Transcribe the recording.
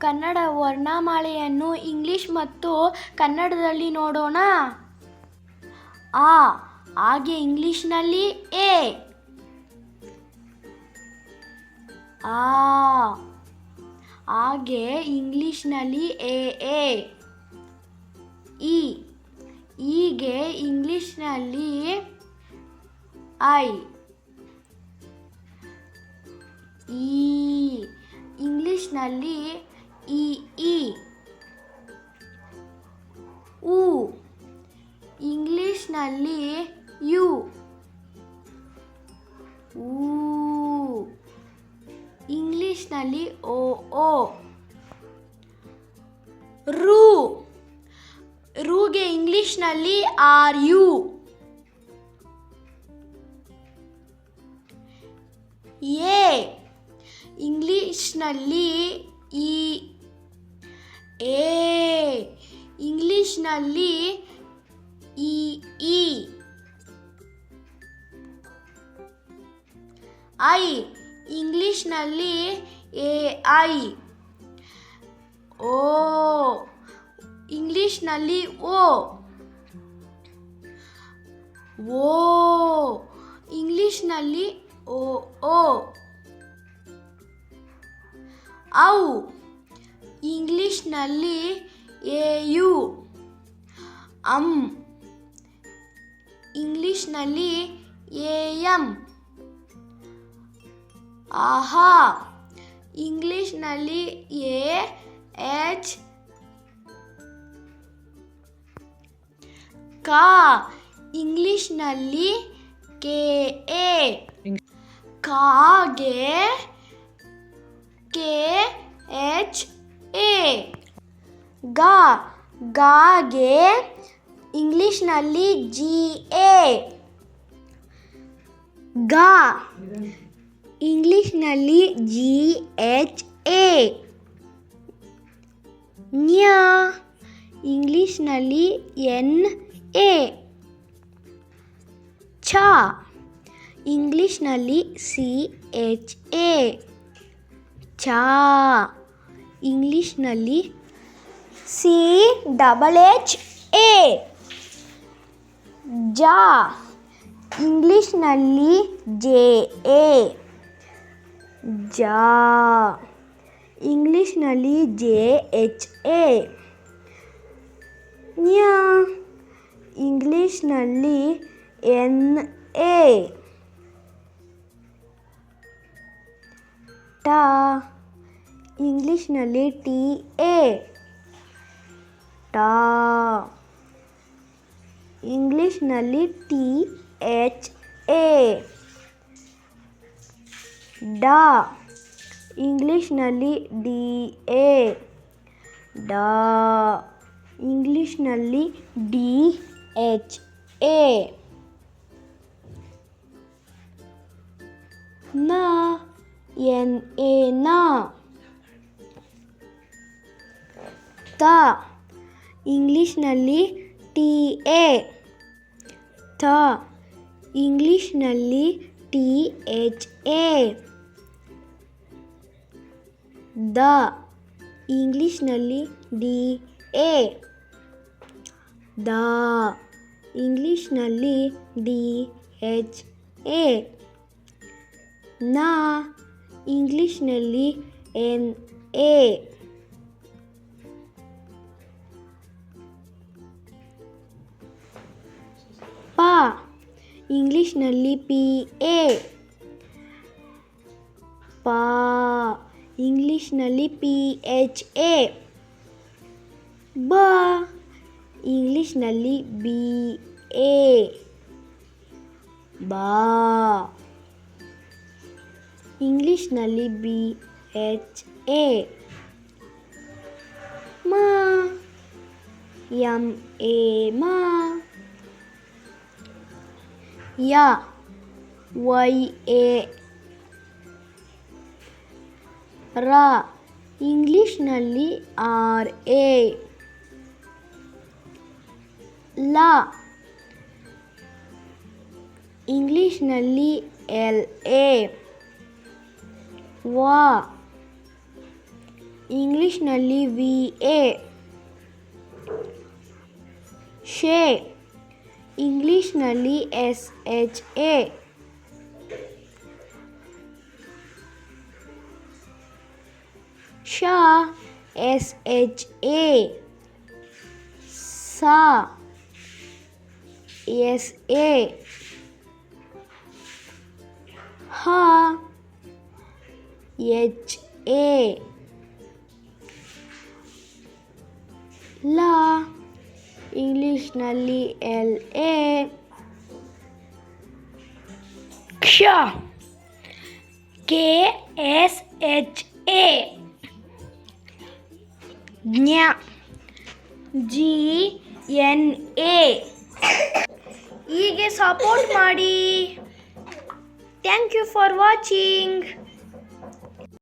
Kannada ವರ್ಣಮಾಲೆಯನ್ನು English ಮತ್ತು ಕನ್ನಡದಲ್ಲಿ ನೋಡೋಣ. ಆ, ಹಾಗೆ ಇಂಗ್ಲಿಷ್ನಲ್ಲಿ ಎ. ಆ, ಹಾಗೆ ಇಂಗ್ಲಿಷ್ನಲ್ಲಿ ಎ ಎ. ಈಗೆ ಹೀಗೆ ಇಂಗ್ಲಿಷ್ನಲ್ಲಿ ಐ. ಈ, ಇಂಗ್ಲಿಷ್ನಲ್ಲಿ ಇ ಇ ಉ ಇಂಗ್ಲಿಷ್ನಲ್ಲಿ ಯು. ಊ. ಇಂಗ್ಲಿಷ್ನಲ್ಲಿ ಓ ಓ. ರು. ರೂಗೆ ಇಂಗ್ಲಿಷ್ನಲ್ಲಿ ಆರ್, ಯು. ಎ. ಇಂಗ್ಲಿಷ್ನಲ್ಲಿ ಇ ಎ, ಇಂಗ್ಲಿಷ್ನಲ್ಲಿ ಇ ಇ. ಐ, ಇಂಗ್ಲಿಷ್ನಲ್ಲಿ ಎ, ಐ. ಓ, ಇಂಗ್ಲಿಷ್ನಲ್ಲಿ ಓ. ಓ, ಇಂಗ್ಲಿಷ್ನಲ್ಲಿ ಓ ಓ. ಔ ಇಂಗ್ಲಿಷ್ನಲ್ಲಿ ಎ ಯು ಅಂ. ಇಂಗ್ಲಿಷ್ನಲ್ಲಿ ಎ ಎಂ ಆಹಾ. ಇಂಗ್ಲಿಷ್ನಲ್ಲಿ ಎ ಎಚ್. ಕಾ. ಇಂಗ್ಲಿಷ್ನಲ್ಲಿ ಕೆ ಎ. ಕಾಗೆ ಕೆ ಎಚ್. ಎ. ಗ. ಗಾಗೆ ಇಂಗ್ಲಿಷ್ನಲ್ಲಿ ಜಿ ಎ ಗ. ಇಂಗ್ಲಿಷ್ನಲ್ಲಿ ಜಿ ಎಚ್ ಎ ನ್ಯ. ಇಂಗ್ಲಿಷ್ನಲ್ಲಿ ಎನ್ ಎ ಛ. ಇಂಗ್ಲಿಷ್ನಲ್ಲಿ ಸಿ ಎಚ್ ಎ ಚ ಇಂಗ್ಲಿಷ್ನಲ್ಲಿ ಸಿ ಡಬಲ್ ಎಚ್ ಎ. ಜ ಇಂಗ್ಲಿಷ್ನಲ್ಲಿ ಜೆ ಎ. ಜ ಇಂಗ್ಲೀಷ್ನಲ್ಲಿ ಜೆ ಎಚ್ ಎ. ನ್ಯಾ ಇಂಗ್ಲೀಷ್ನಲ್ಲಿ ಎನ್ ಎ. ಟ ಇಂಗ್ಲಿಷ್ನಲ್ಲಿ ಟಿ ಎ. ಟ. ಇಂಗ್ಲೀಷ್ನಲ್ಲಿ ಟಿ ಎಚ್ ಎ. ಡಾ. ಇಂಗ್ಲೀಷ್ನಲ್ಲಿ ಡಿ ಎ. ಡಾ. ಇಂಗ್ಲಿಷ್ನಲ್ಲಿ ಡಿ ಎಚ್ ಎ. ನ ಎನ್ ಎ ನ. ತ ಇಂಗ್ಲಿಷ್ನಲ್ಲಿ ಟಿ ಎ. ತ ಇಂಗ್ಲಿಷ್ನಲ್ಲಿ ಟಿ ಎಚ್ ಎ. ದ ಇಂಗ್ಲಿಷ್ನಲ್ಲಿ ಡಿ ಎ. ದ ಇಂಗ್ಲಿಷ್ನಲ್ಲಿ ಡಿ ಎಚ್ ಎ. ನ ಇಂಗ್ಲಿಷ್ನಲ್ಲಿ ಎನ್ ಎ. ಇಂಗ್ಲಿಷ್ನಲ್ಲಿ ಪಿ ಎ. ಪ. ಇಂಗ್ಲಿಷ್ನಲ್ಲಿ ಪಿ ಎಚ್ ಎ. ಬ. ಇಂಗ್ಲೀಷ್ನಲ್ಲಿ ಬಿ ಎ. ಬಾ. ಇಂಗ್ಲೀಷ್ನಲ್ಲಿ ಬಿ ಎಚ್ ಎ. ಮಾ. ಎಂ. ಎ. ಮಾ. ಯ, ವೈ, ಎ, ರ. ಇಂಗ್ಲಿಷ್ನಲ್ಲಿ ಆರ್, ಎ. ಲ. ಇಂಗ್ಲಿಷ್ನಲ್ಲಿ ಎಲ್, ಎ. ವ. ಇಂಗ್ಲೀಷ್ನಲ್ಲಿ ವಿ, ಎ. ಶೇ. ಇಂಗ್ಲೀಷ್ನಲ್ಲಿ ಎಸ್ ಎಚ್ ಎ ಶ ಎಸ್ ಎಚ್ ಎ ಸಾ ಎಸ್ ಎ ಹ ಎಚ್ ಎ ಲ ಇಂಗ್ಲೀಷ್ನಲ್ಲಿ ಎಲ್ ಎ. ಕ್ಷ. K S H A. ಜ್ಞ. G N A. ಹೀಗೆ ಸಪೋರ್ಟ್ ಮಾಡಿ. Thank you for watching